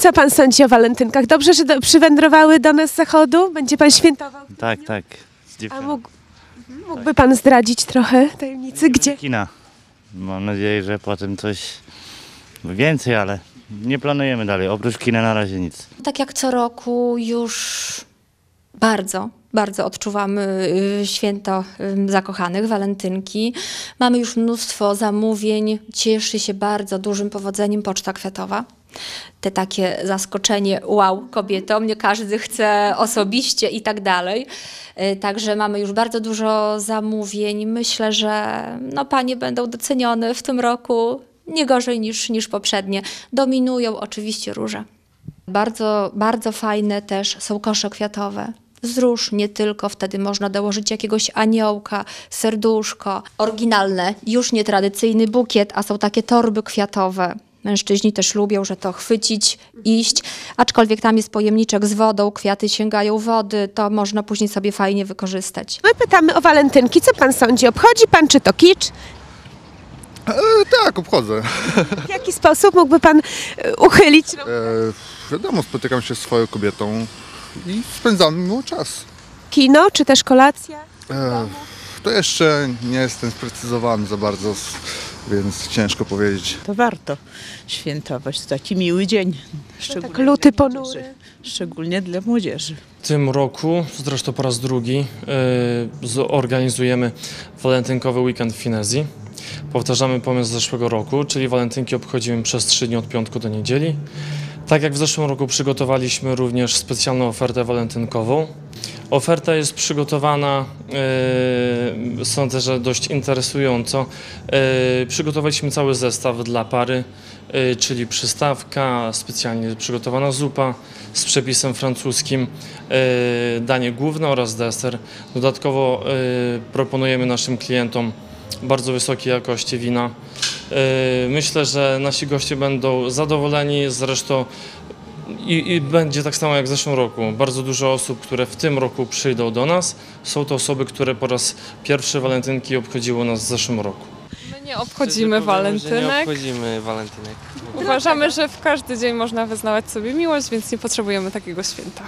Co pan sądzi o walentynkach? Dobrze, że do, przywędrowały do nas z zachodu? Będzie pan świętował? Tak, tak. Z A dziewczyną. mógł, mógłby pan zdradzić trochę tajemnicy? Gdzie? Kina. Mam nadzieję, że potem coś więcej, ale nie planujemy dalej. Oprócz kina na razie nic. Tak jak co roku już bardzo, bardzo odczuwamy y, święto y, zakochanych, walentynki. Mamy już mnóstwo zamówień, cieszy się bardzo dużym powodzeniem Poczta Kwiatowa. Te takie zaskoczenie, wow, kobietom, nie każdy chce osobiście i tak dalej. Y, Także mamy już bardzo dużo zamówień. Myślę, że no, panie będą docenione w tym roku nie gorzej niż, niż poprzednie. Dominują oczywiście róże. Bardzo, bardzo fajne też są kosze kwiatowe. Z róż nie tylko, wtedy można dołożyć jakiegoś aniołka, serduszko. Oryginalne, już nietradycyjny bukiet, a są takie torby kwiatowe. Mężczyźni też lubią, że to chwycić, iść, aczkolwiek tam jest pojemniczek z wodą, kwiaty sięgają wody, to można później sobie fajnie wykorzystać. My pytamy o walentynki. Co pan sądzi? Obchodzi pan, czy to kicz? E, tak, obchodzę. W jaki sposób mógłby pan e, uchylić? E, wiadomo, spotykam się z swoją kobietą i spędzamy miło czas. Kino, czy też kolacja? E, to jeszcze nie jestem sprecyzowany za bardzo, więc ciężko powiedzieć. to warto świętować. To taki miły dzień. Szczególnie tak luty dla ponury. młodzieży. Szczególnie dla młodzieży. W tym roku, zresztą po raz drugi, yy, zorganizujemy walentynkowy weekend w Finezji. Powtarzamy pomysł z zeszłego roku, czyli walentynki obchodzimy przez 3 dni od piątku do niedzieli. Tak jak w zeszłym roku przygotowaliśmy również specjalną ofertę walentynkową. Oferta jest przygotowana, yy, sądzę, że dość interesująco. Yy, przygotowaliśmy cały zestaw dla pary, yy, czyli przystawka, specjalnie przygotowana zupa z przepisem francuskim, danie główne oraz deser. Dodatkowo proponujemy naszym klientom bardzo wysokiej jakości wina. Myślę, że nasi goście będą zadowoleni, zresztą i, I będzie tak samo jak w zeszłym roku. Bardzo dużo osób, które w tym roku przyjdą do nas, są to osoby, które po raz pierwszy walentynki obchodziły nas w zeszłym roku. My nie obchodzimy walentynek. Nie obchodzimy walentynek. Uważamy, że w każdy dzień można wyznawać sobie miłość, więc nie potrzebujemy takiego święta.